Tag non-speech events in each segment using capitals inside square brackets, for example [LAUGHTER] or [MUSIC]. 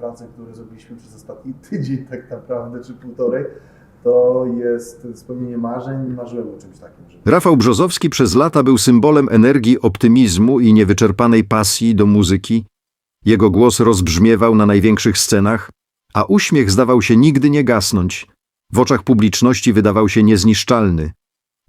pracę, które zrobiliśmy przez ostatni [LAUGHS] tydzień tak naprawdę, czy półtorej, to jest spełnienie marzeń. Marzyłem o czymś takim. Żeby... Rafał Brzozowski przez lata był symbolem energii, optymizmu i niewyczerpanej pasji do muzyki. Jego głos rozbrzmiewał na największych scenach, a uśmiech zdawał się nigdy nie gasnąć. W oczach publiczności wydawał się niezniszczalny.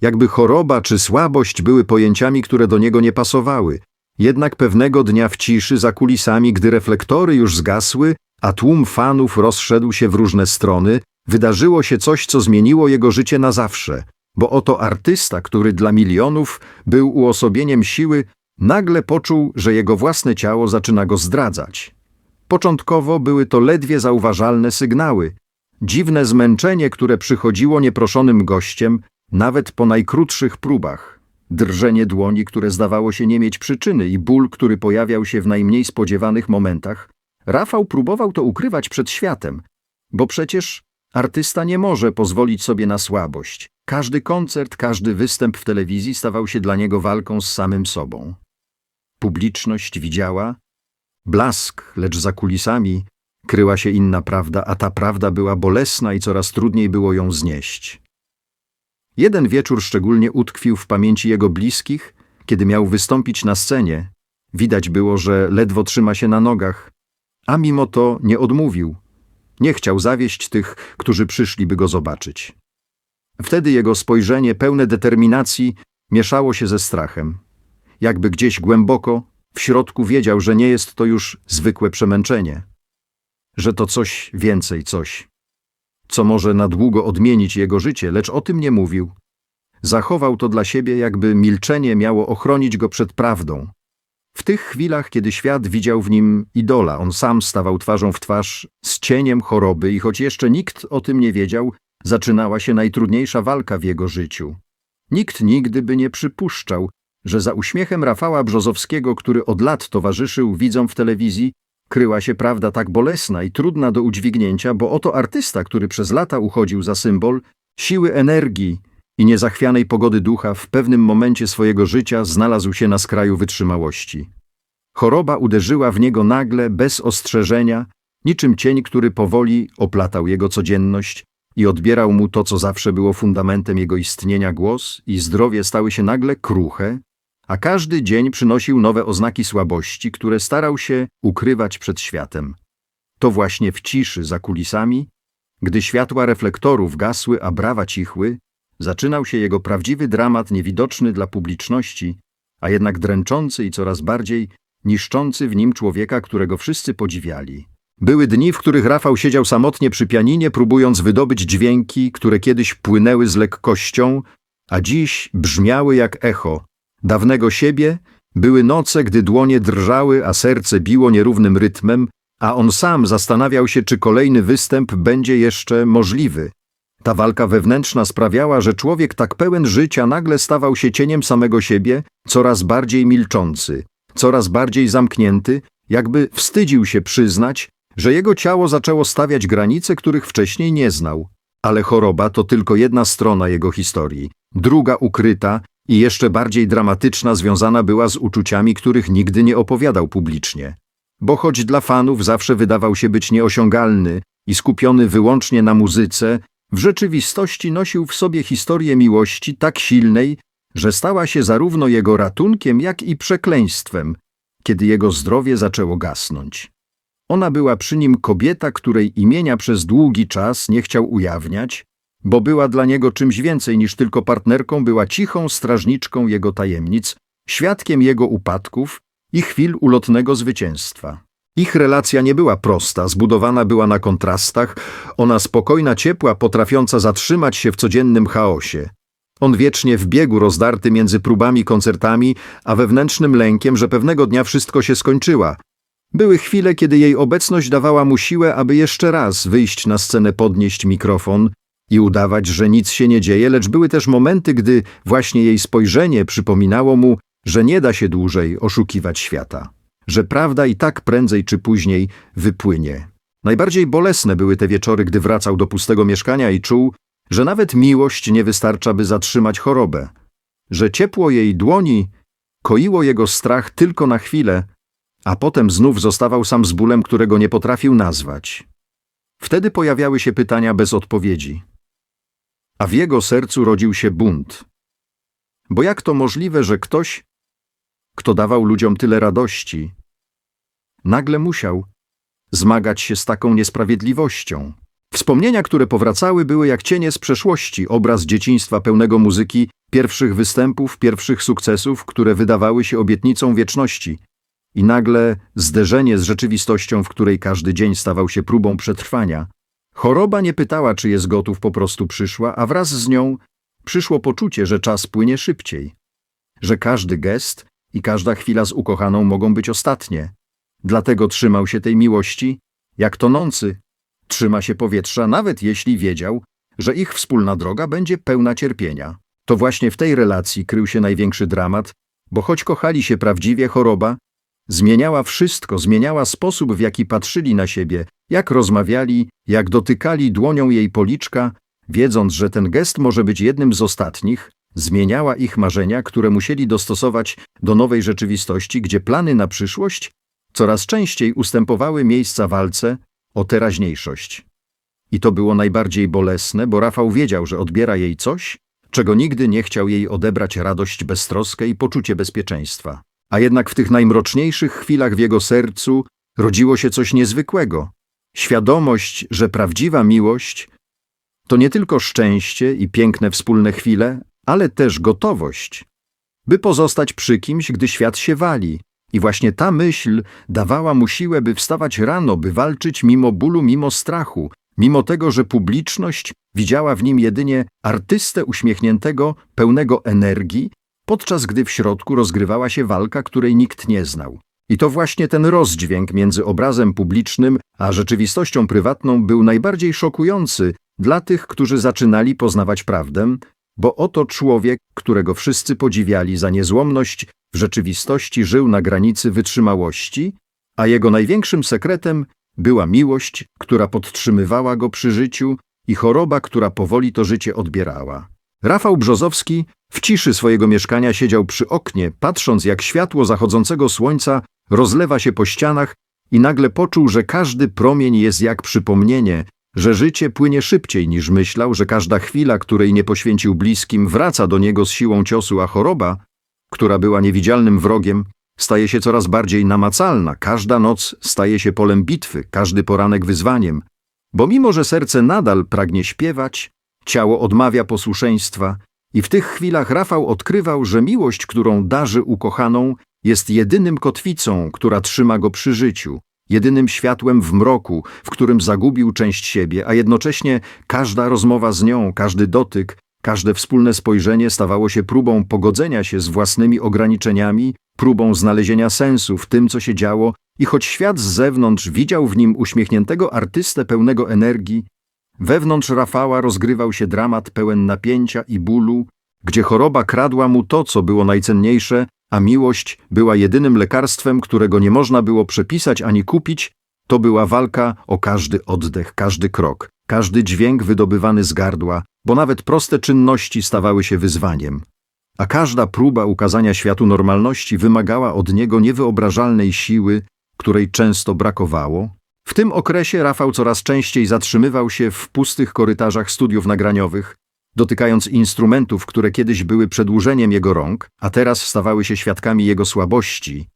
Jakby choroba czy słabość były pojęciami, które do niego nie pasowały. Jednak pewnego dnia w ciszy za kulisami, gdy reflektory już zgasły, a tłum fanów rozszedł się w różne strony, wydarzyło się coś, co zmieniło jego życie na zawsze. Bo oto artysta, który dla milionów był uosobieniem siły, nagle poczuł, że jego własne ciało zaczyna go zdradzać. Początkowo były to ledwie zauważalne sygnały. Dziwne zmęczenie, które przychodziło nieproszonym gościem, nawet po najkrótszych próbach. Drżenie dłoni, które zdawało się nie mieć przyczyny i ból, który pojawiał się w najmniej spodziewanych momentach. Rafał próbował to ukrywać przed światem, bo przecież artysta nie może pozwolić sobie na słabość. Każdy koncert, każdy występ w telewizji stawał się dla niego walką z samym sobą. Publiczność widziała blask, lecz za kulisami kryła się inna prawda, a ta prawda była bolesna i coraz trudniej było ją znieść. Jeden wieczór szczególnie utkwił w pamięci jego bliskich, kiedy miał wystąpić na scenie. Widać było, że ledwo trzyma się na nogach, a mimo to nie odmówił. Nie chciał zawieść tych, którzy przyszli, by go zobaczyć. Wtedy jego spojrzenie pełne determinacji mieszało się ze strachem. Jakby gdzieś głęboko, w środku wiedział, że nie jest to już zwykłe przemęczenie, że to coś więcej, coś, co może na długo odmienić jego życie, lecz o tym nie mówił. Zachował to dla siebie, jakby milczenie miało ochronić go przed prawdą. W tych chwilach, kiedy świat widział w nim idola, on sam stawał twarzą w twarz z cieniem choroby i choć jeszcze nikt o tym nie wiedział, zaczynała się najtrudniejsza walka w jego życiu. Nikt nigdy by nie przypuszczał, że za uśmiechem Rafała Brzozowskiego, który od lat towarzyszył widzom w telewizji, kryła się prawda tak bolesna i trudna do udźwignięcia, bo oto artysta, który przez lata uchodził za symbol siły energii i niezachwianej pogody ducha, w pewnym momencie swojego życia znalazł się na skraju wytrzymałości. Choroba uderzyła w niego nagle, bez ostrzeżenia, niczym cień, który powoli oplatał jego codzienność i odbierał mu to, co zawsze było fundamentem jego istnienia głos i zdrowie stały się nagle kruche, a każdy dzień przynosił nowe oznaki słabości, które starał się ukrywać przed światem. To właśnie w ciszy za kulisami, gdy światła reflektorów gasły, a brawa cichły, zaczynał się jego prawdziwy dramat niewidoczny dla publiczności, a jednak dręczący i coraz bardziej niszczący w nim człowieka, którego wszyscy podziwiali. Były dni, w których Rafał siedział samotnie przy pianinie, próbując wydobyć dźwięki, które kiedyś płynęły z lekkością, a dziś brzmiały jak echo, Dawnego siebie były noce, gdy dłonie drżały, a serce biło nierównym rytmem, a on sam zastanawiał się, czy kolejny występ będzie jeszcze możliwy. Ta walka wewnętrzna sprawiała, że człowiek tak pełen życia nagle stawał się cieniem samego siebie, coraz bardziej milczący, coraz bardziej zamknięty, jakby wstydził się przyznać, że jego ciało zaczęło stawiać granice, których wcześniej nie znał. Ale choroba to tylko jedna strona jego historii. Druga ukryta, i jeszcze bardziej dramatyczna związana była z uczuciami, których nigdy nie opowiadał publicznie. Bo choć dla fanów zawsze wydawał się być nieosiągalny i skupiony wyłącznie na muzyce, w rzeczywistości nosił w sobie historię miłości tak silnej, że stała się zarówno jego ratunkiem, jak i przekleństwem, kiedy jego zdrowie zaczęło gasnąć. Ona była przy nim kobieta, której imienia przez długi czas nie chciał ujawniać, bo była dla niego czymś więcej niż tylko partnerką, była cichą strażniczką jego tajemnic, świadkiem jego upadków i chwil ulotnego zwycięstwa. Ich relacja nie była prosta, zbudowana była na kontrastach, ona spokojna, ciepła, potrafiąca zatrzymać się w codziennym chaosie. On wiecznie w biegu rozdarty między próbami, koncertami, a wewnętrznym lękiem, że pewnego dnia wszystko się skończyła. Były chwile, kiedy jej obecność dawała mu siłę, aby jeszcze raz wyjść na scenę, podnieść mikrofon i udawać, że nic się nie dzieje, lecz były też momenty, gdy właśnie jej spojrzenie przypominało mu, że nie da się dłużej oszukiwać świata, że prawda i tak prędzej czy później wypłynie. Najbardziej bolesne były te wieczory, gdy wracał do pustego mieszkania i czuł, że nawet miłość nie wystarcza, by zatrzymać chorobę, że ciepło jej dłoni koiło jego strach tylko na chwilę, a potem znów zostawał sam z bólem, którego nie potrafił nazwać. Wtedy pojawiały się pytania bez odpowiedzi. A w jego sercu rodził się bunt. Bo jak to możliwe, że ktoś, kto dawał ludziom tyle radości, nagle musiał zmagać się z taką niesprawiedliwością? Wspomnienia, które powracały, były jak cienie z przeszłości, obraz dzieciństwa pełnego muzyki, pierwszych występów, pierwszych sukcesów, które wydawały się obietnicą wieczności. I nagle zderzenie z rzeczywistością, w której każdy dzień stawał się próbą przetrwania. Choroba nie pytała, czy jest gotów, po prostu przyszła, a wraz z nią przyszło poczucie, że czas płynie szybciej. Że każdy gest i każda chwila z ukochaną mogą być ostatnie. Dlatego trzymał się tej miłości, jak tonący. Trzyma się powietrza, nawet jeśli wiedział, że ich wspólna droga będzie pełna cierpienia. To właśnie w tej relacji krył się największy dramat, bo choć kochali się prawdziwie, choroba zmieniała wszystko, zmieniała sposób, w jaki patrzyli na siebie, jak rozmawiali, jak dotykali dłonią jej policzka, wiedząc, że ten gest może być jednym z ostatnich, zmieniała ich marzenia, które musieli dostosować do nowej rzeczywistości, gdzie plany na przyszłość coraz częściej ustępowały miejsca walce o teraźniejszość. I to było najbardziej bolesne, bo Rafał wiedział, że odbiera jej coś, czego nigdy nie chciał jej odebrać radość, beztroskę i poczucie bezpieczeństwa. A jednak w tych najmroczniejszych chwilach w jego sercu rodziło się coś niezwykłego. Świadomość, że prawdziwa miłość to nie tylko szczęście i piękne wspólne chwile, ale też gotowość, by pozostać przy kimś, gdy świat się wali. I właśnie ta myśl dawała mu siłę, by wstawać rano, by walczyć mimo bólu, mimo strachu, mimo tego, że publiczność widziała w nim jedynie artystę uśmiechniętego, pełnego energii, podczas gdy w środku rozgrywała się walka, której nikt nie znał. I to właśnie ten rozdźwięk między obrazem publicznym a rzeczywistością prywatną był najbardziej szokujący dla tych, którzy zaczynali poznawać prawdę, bo oto człowiek, którego wszyscy podziwiali za niezłomność, w rzeczywistości żył na granicy wytrzymałości, a jego największym sekretem była miłość, która podtrzymywała go przy życiu i choroba, która powoli to życie odbierała. Rafał Brzozowski w ciszy swojego mieszkania siedział przy oknie, patrząc jak światło zachodzącego słońca rozlewa się po ścianach i nagle poczuł, że każdy promień jest jak przypomnienie, że życie płynie szybciej niż myślał, że każda chwila, której nie poświęcił bliskim, wraca do niego z siłą ciosu, a choroba, która była niewidzialnym wrogiem, staje się coraz bardziej namacalna, każda noc staje się polem bitwy, każdy poranek wyzwaniem, bo mimo, że serce nadal pragnie śpiewać, ciało odmawia posłuszeństwa i w tych chwilach Rafał odkrywał, że miłość, którą darzy ukochaną, jest jedynym kotwicą, która trzyma go przy życiu, jedynym światłem w mroku, w którym zagubił część siebie, a jednocześnie każda rozmowa z nią, każdy dotyk, każde wspólne spojrzenie stawało się próbą pogodzenia się z własnymi ograniczeniami, próbą znalezienia sensu w tym, co się działo, i choć świat z zewnątrz widział w nim uśmiechniętego artystę pełnego energii, wewnątrz Rafała rozgrywał się dramat pełen napięcia i bólu, gdzie choroba kradła mu to, co było najcenniejsze, a miłość była jedynym lekarstwem, którego nie można było przepisać ani kupić, to była walka o każdy oddech, każdy krok, każdy dźwięk wydobywany z gardła, bo nawet proste czynności stawały się wyzwaniem. A każda próba ukazania światu normalności wymagała od niego niewyobrażalnej siły, której często brakowało. W tym okresie Rafał coraz częściej zatrzymywał się w pustych korytarzach studiów nagraniowych, dotykając instrumentów, które kiedyś były przedłużeniem jego rąk, a teraz stawały się świadkami jego słabości.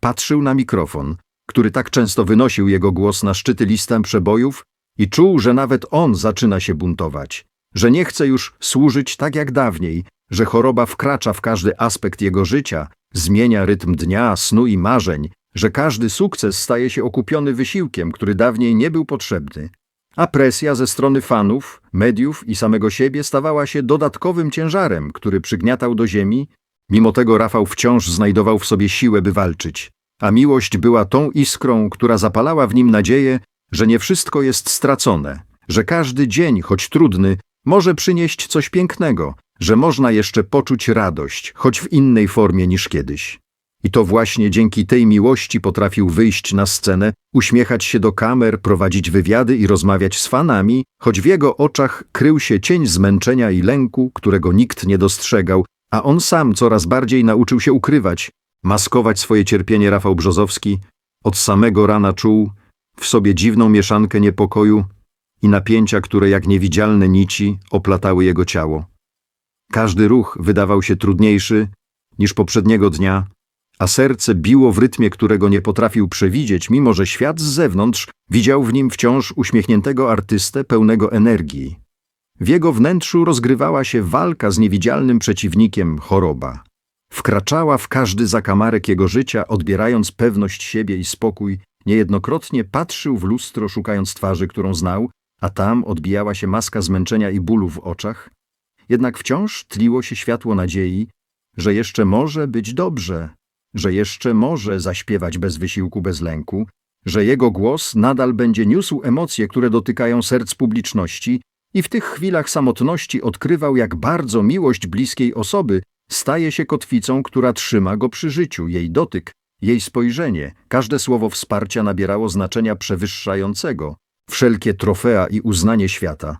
Patrzył na mikrofon, który tak często wynosił jego głos na szczyty listem przebojów i czuł, że nawet on zaczyna się buntować, że nie chce już służyć tak jak dawniej, że choroba wkracza w każdy aspekt jego życia, zmienia rytm dnia, snu i marzeń, że każdy sukces staje się okupiony wysiłkiem, który dawniej nie był potrzebny a presja ze strony fanów, mediów i samego siebie stawała się dodatkowym ciężarem, który przygniatał do ziemi. Mimo tego Rafał wciąż znajdował w sobie siłę, by walczyć, a miłość była tą iskrą, która zapalała w nim nadzieję, że nie wszystko jest stracone, że każdy dzień, choć trudny, może przynieść coś pięknego, że można jeszcze poczuć radość, choć w innej formie niż kiedyś. I to właśnie dzięki tej miłości potrafił wyjść na scenę, uśmiechać się do kamer, prowadzić wywiady i rozmawiać z fanami, choć w jego oczach krył się cień zmęczenia i lęku, którego nikt nie dostrzegał, a on sam coraz bardziej nauczył się ukrywać, Maskować swoje cierpienie Rafał Brzozowski od samego rana czuł w sobie dziwną mieszankę niepokoju i napięcia, które jak niewidzialne nici oplatały jego ciało. Każdy ruch wydawał się trudniejszy niż poprzedniego dnia, a serce biło w rytmie, którego nie potrafił przewidzieć, mimo że świat z zewnątrz widział w nim wciąż uśmiechniętego artystę pełnego energii. W jego wnętrzu rozgrywała się walka z niewidzialnym przeciwnikiem choroba. Wkraczała w każdy zakamarek jego życia, odbierając pewność siebie i spokój. Niejednokrotnie patrzył w lustro, szukając twarzy, którą znał, a tam odbijała się maska zmęczenia i bólu w oczach. Jednak wciąż tliło się światło nadziei, że jeszcze może być dobrze, że jeszcze może zaśpiewać bez wysiłku, bez lęku, że jego głos nadal będzie niósł emocje, które dotykają serc publiczności i w tych chwilach samotności odkrywał, jak bardzo miłość bliskiej osoby staje się kotwicą, która trzyma go przy życiu, jej dotyk, jej spojrzenie, każde słowo wsparcia nabierało znaczenia przewyższającego, wszelkie trofea i uznanie świata.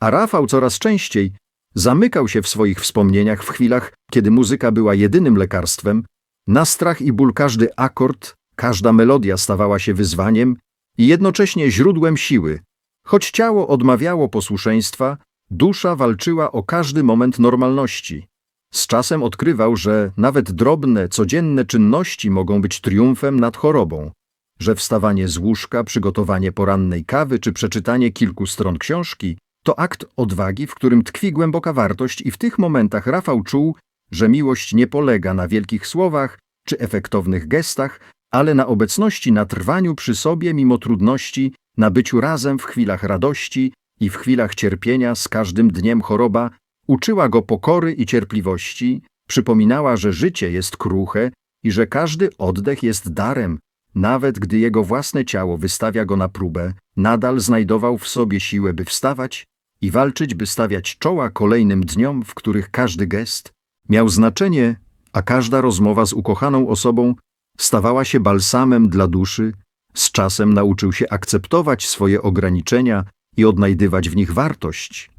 A Rafał coraz częściej zamykał się w swoich wspomnieniach w chwilach, kiedy muzyka była jedynym lekarstwem, na strach i ból każdy akord, każda melodia stawała się wyzwaniem i jednocześnie źródłem siły. Choć ciało odmawiało posłuszeństwa, dusza walczyła o każdy moment normalności. Z czasem odkrywał, że nawet drobne, codzienne czynności mogą być triumfem nad chorobą, że wstawanie z łóżka, przygotowanie porannej kawy czy przeczytanie kilku stron książki to akt odwagi, w którym tkwi głęboka wartość i w tych momentach Rafał czuł, że miłość nie polega na wielkich słowach czy efektownych gestach, ale na obecności, na trwaniu przy sobie mimo trudności, na byciu razem w chwilach radości i w chwilach cierpienia z każdym dniem choroba uczyła go pokory i cierpliwości, przypominała, że życie jest kruche i że każdy oddech jest darem, nawet gdy jego własne ciało wystawia go na próbę, nadal znajdował w sobie siłę, by wstawać i walczyć, by stawiać czoła kolejnym dniom, w których każdy gest miał znaczenie, a każda rozmowa z ukochaną osobą stawała się balsamem dla duszy, z czasem nauczył się akceptować swoje ograniczenia i odnajdywać w nich wartość.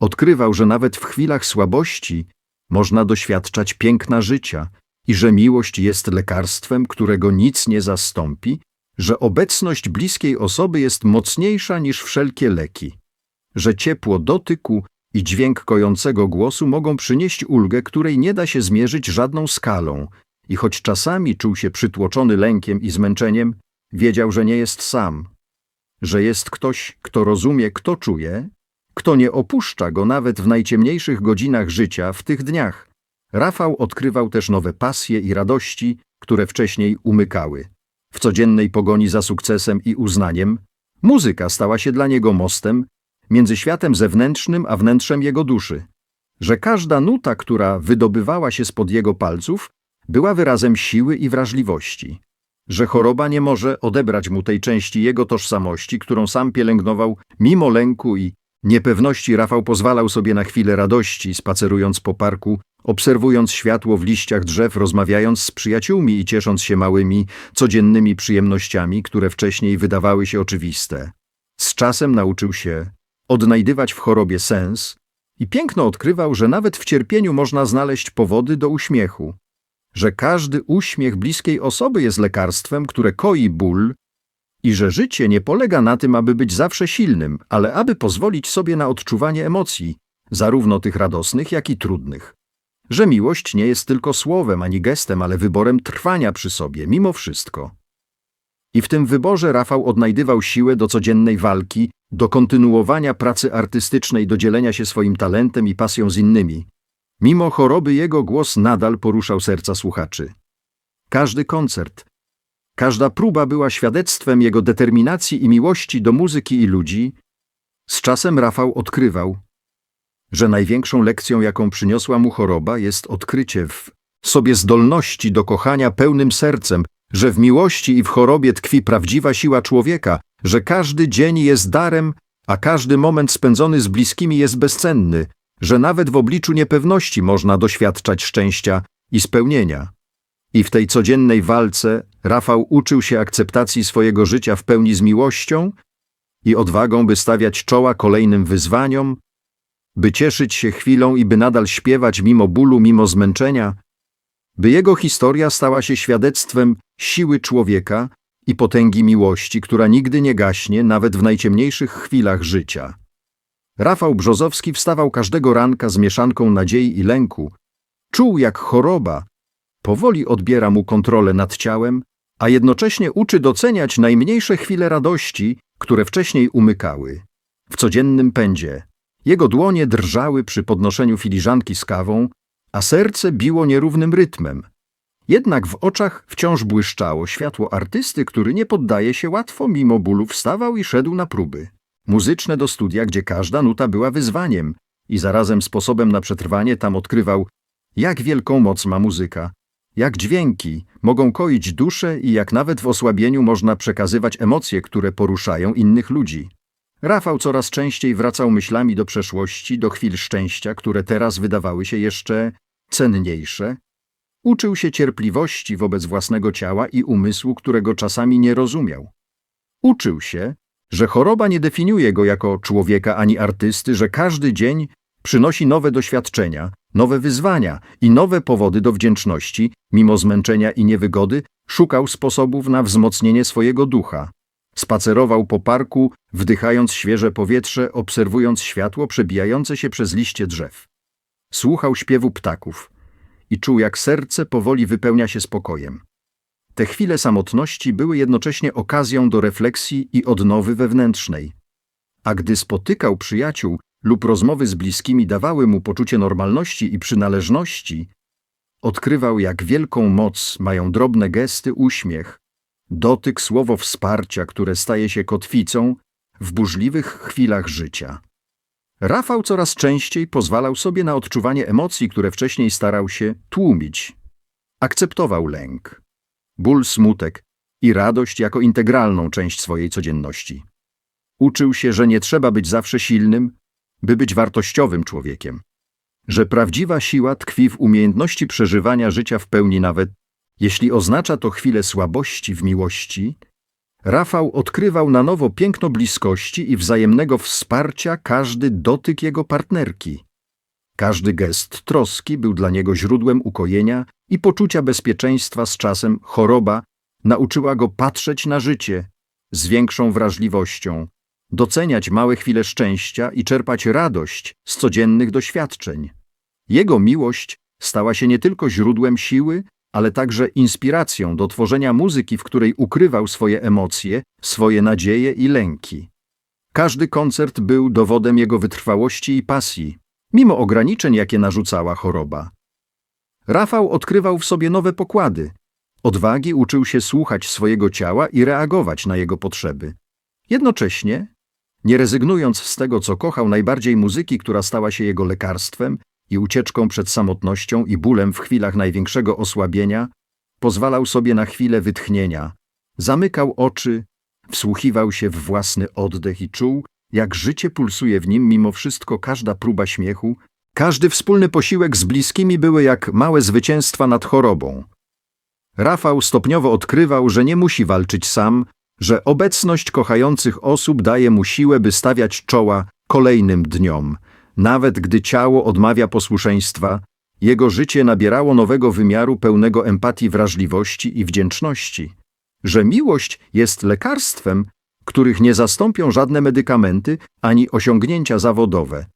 Odkrywał, że nawet w chwilach słabości można doświadczać piękna życia i że miłość jest lekarstwem, którego nic nie zastąpi, że obecność bliskiej osoby jest mocniejsza niż wszelkie leki, że ciepło dotyku i dźwięk kojącego głosu mogą przynieść ulgę, której nie da się zmierzyć żadną skalą, i choć czasami czuł się przytłoczony lękiem i zmęczeniem, wiedział, że nie jest sam, że jest ktoś, kto rozumie, kto czuje, kto nie opuszcza go nawet w najciemniejszych godzinach życia w tych dniach. Rafał odkrywał też nowe pasje i radości, które wcześniej umykały. W codziennej pogoni za sukcesem i uznaniem, muzyka stała się dla niego mostem między światem zewnętrznym a wnętrzem jego duszy, że każda nuta, która wydobywała się spod jego palców, była wyrazem siły i wrażliwości, że choroba nie może odebrać mu tej części jego tożsamości, którą sam pielęgnował mimo lęku i niepewności. Rafał pozwalał sobie na chwilę radości, spacerując po parku, obserwując światło w liściach drzew, rozmawiając z przyjaciółmi i ciesząc się małymi, codziennymi przyjemnościami, które wcześniej wydawały się oczywiste. Z czasem nauczył się odnajdywać w chorobie sens i piękno odkrywał, że nawet w cierpieniu można znaleźć powody do uśmiechu, że każdy uśmiech bliskiej osoby jest lekarstwem, które koi ból i że życie nie polega na tym, aby być zawsze silnym, ale aby pozwolić sobie na odczuwanie emocji, zarówno tych radosnych, jak i trudnych. Że miłość nie jest tylko słowem ani gestem, ale wyborem trwania przy sobie, mimo wszystko. I w tym wyborze Rafał odnajdywał siłę do codziennej walki, do kontynuowania pracy artystycznej, do dzielenia się swoim talentem i pasją z innymi. Mimo choroby jego głos nadal poruszał serca słuchaczy. Każdy koncert, każda próba była świadectwem jego determinacji i miłości do muzyki i ludzi. Z czasem Rafał odkrywał, że największą lekcją, jaką przyniosła mu choroba, jest odkrycie w sobie zdolności do kochania pełnym sercem, że w miłości i w chorobie tkwi prawdziwa siła człowieka, że każdy dzień jest darem, a każdy moment spędzony z bliskimi jest bezcenny, że nawet w obliczu niepewności można doświadczać szczęścia i spełnienia. I w tej codziennej walce Rafał uczył się akceptacji swojego życia w pełni z miłością i odwagą, by stawiać czoła kolejnym wyzwaniom, by cieszyć się chwilą i by nadal śpiewać mimo bólu, mimo zmęczenia, by jego historia stała się świadectwem siły człowieka i potęgi miłości, która nigdy nie gaśnie nawet w najciemniejszych chwilach życia. Rafał Brzozowski wstawał każdego ranka z mieszanką nadziei i lęku. Czuł, jak choroba powoli odbiera mu kontrolę nad ciałem, a jednocześnie uczy doceniać najmniejsze chwile radości, które wcześniej umykały. W codziennym pędzie jego dłonie drżały przy podnoszeniu filiżanki z kawą, a serce biło nierównym rytmem. Jednak w oczach wciąż błyszczało światło artysty, który nie poddaje się łatwo, mimo bólu wstawał i szedł na próby. Muzyczne do studia, gdzie każda nuta była wyzwaniem i zarazem sposobem na przetrwanie tam odkrywał, jak wielką moc ma muzyka, jak dźwięki mogą koić duszę i jak nawet w osłabieniu można przekazywać emocje, które poruszają innych ludzi. Rafał coraz częściej wracał myślami do przeszłości, do chwil szczęścia, które teraz wydawały się jeszcze cenniejsze. Uczył się cierpliwości wobec własnego ciała i umysłu, którego czasami nie rozumiał. Uczył się, że choroba nie definiuje go jako człowieka ani artysty, że każdy dzień przynosi nowe doświadczenia, nowe wyzwania i nowe powody do wdzięczności, mimo zmęczenia i niewygody, szukał sposobów na wzmocnienie swojego ducha. Spacerował po parku, wdychając świeże powietrze, obserwując światło przebijające się przez liście drzew. Słuchał śpiewu ptaków i czuł, jak serce powoli wypełnia się spokojem. Te chwile samotności były jednocześnie okazją do refleksji i odnowy wewnętrznej. A gdy spotykał przyjaciół lub rozmowy z bliskimi dawały mu poczucie normalności i przynależności, odkrywał, jak wielką moc mają drobne gesty, uśmiech, dotyk, słowo wsparcia, które staje się kotwicą w burzliwych chwilach życia. Rafał coraz częściej pozwalał sobie na odczuwanie emocji, które wcześniej starał się tłumić. Akceptował lęk, ból, smutek i radość jako integralną część swojej codzienności. Uczył się, że nie trzeba być zawsze silnym, by być wartościowym człowiekiem, że prawdziwa siła tkwi w umiejętności przeżywania życia w pełni nawet jeśli oznacza to chwilę słabości w miłości, Rafał odkrywał na nowo piękno bliskości i wzajemnego wsparcia każdy dotyk jego partnerki. Każdy gest troski był dla niego źródłem ukojenia i poczucia bezpieczeństwa z czasem choroba nauczyła go patrzeć na życie z większą wrażliwością, doceniać małe chwile szczęścia i czerpać radość z codziennych doświadczeń. Jego miłość stała się nie tylko źródłem siły, ale także inspiracją do tworzenia muzyki, w której ukrywał swoje emocje, swoje nadzieje i lęki. Każdy koncert był dowodem jego wytrwałości i pasji, mimo ograniczeń, jakie narzucała choroba. Rafał odkrywał w sobie nowe pokłady. Odwagi uczył się słuchać swojego ciała i reagować na jego potrzeby. Jednocześnie, nie rezygnując z tego, co kochał najbardziej muzyki, która stała się jego lekarstwem, i ucieczką przed samotnością i bólem w chwilach największego osłabienia, pozwalał sobie na chwilę wytchnienia, zamykał oczy, wsłuchiwał się w własny oddech i czuł, jak życie pulsuje w nim mimo wszystko każda próba śmiechu, każdy wspólny posiłek z bliskimi były jak małe zwycięstwa nad chorobą. Rafał stopniowo odkrywał, że nie musi walczyć sam, że obecność kochających osób daje mu siłę, by stawiać czoła kolejnym dniom – nawet gdy ciało odmawia posłuszeństwa, jego życie nabierało nowego wymiaru pełnego empatii, wrażliwości i wdzięczności. Że miłość jest lekarstwem, których nie zastąpią żadne medykamenty ani osiągnięcia zawodowe.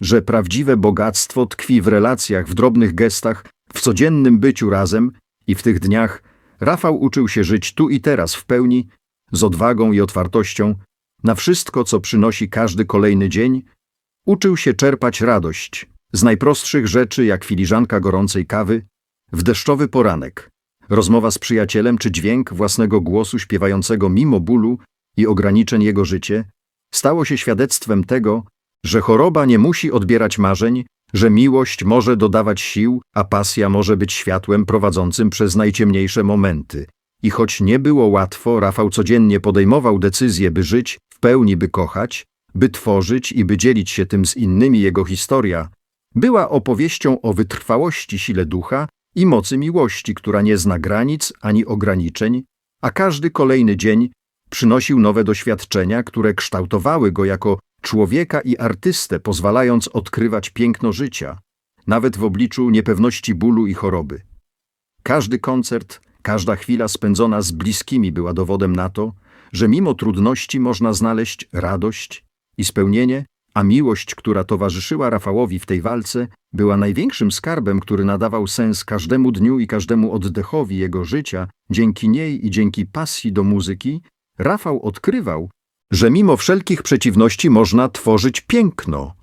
Że prawdziwe bogactwo tkwi w relacjach, w drobnych gestach, w codziennym byciu razem i w tych dniach Rafał uczył się żyć tu i teraz w pełni, z odwagą i otwartością, na wszystko, co przynosi każdy kolejny dzień, Uczył się czerpać radość z najprostszych rzeczy, jak filiżanka gorącej kawy, w deszczowy poranek, rozmowa z przyjacielem czy dźwięk własnego głosu śpiewającego mimo bólu i ograniczeń jego życie, stało się świadectwem tego, że choroba nie musi odbierać marzeń, że miłość może dodawać sił, a pasja może być światłem prowadzącym przez najciemniejsze momenty. I choć nie było łatwo, Rafał codziennie podejmował decyzję, by żyć, w pełni by kochać, by tworzyć i by dzielić się tym z innymi jego historia, była opowieścią o wytrwałości sile ducha i mocy miłości, która nie zna granic ani ograniczeń, a każdy kolejny dzień przynosił nowe doświadczenia, które kształtowały go jako człowieka i artystę, pozwalając odkrywać piękno życia, nawet w obliczu niepewności bólu i choroby. Każdy koncert, każda chwila spędzona z bliskimi była dowodem na to, że mimo trudności można znaleźć radość i spełnienie, a miłość, która towarzyszyła Rafałowi w tej walce, była największym skarbem, który nadawał sens każdemu dniu i każdemu oddechowi jego życia. Dzięki niej i dzięki pasji do muzyki, Rafał odkrywał, że mimo wszelkich przeciwności można tworzyć piękno,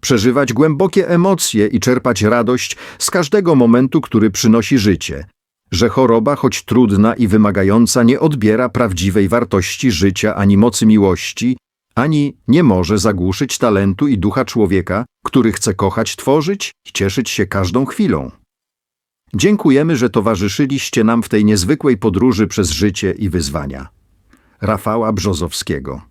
przeżywać głębokie emocje i czerpać radość z każdego momentu, który przynosi życie, że choroba, choć trudna i wymagająca, nie odbiera prawdziwej wartości życia ani mocy miłości, ani nie może zagłuszyć talentu i ducha człowieka, który chce kochać, tworzyć i cieszyć się każdą chwilą. Dziękujemy, że towarzyszyliście nam w tej niezwykłej podróży przez życie i wyzwania. Rafała Brzozowskiego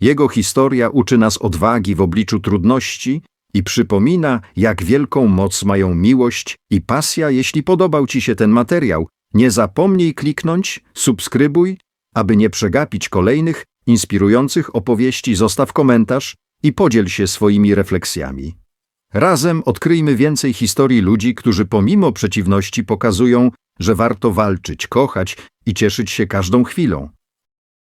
jego historia uczy nas odwagi w obliczu trudności i przypomina, jak wielką moc mają miłość i pasja. Jeśli podobał Ci się ten materiał, nie zapomnij kliknąć subskrybuj, aby nie przegapić kolejnych inspirujących opowieści. Zostaw komentarz i podziel się swoimi refleksjami. Razem odkryjmy więcej historii ludzi, którzy pomimo przeciwności pokazują, że warto walczyć, kochać i cieszyć się każdą chwilą.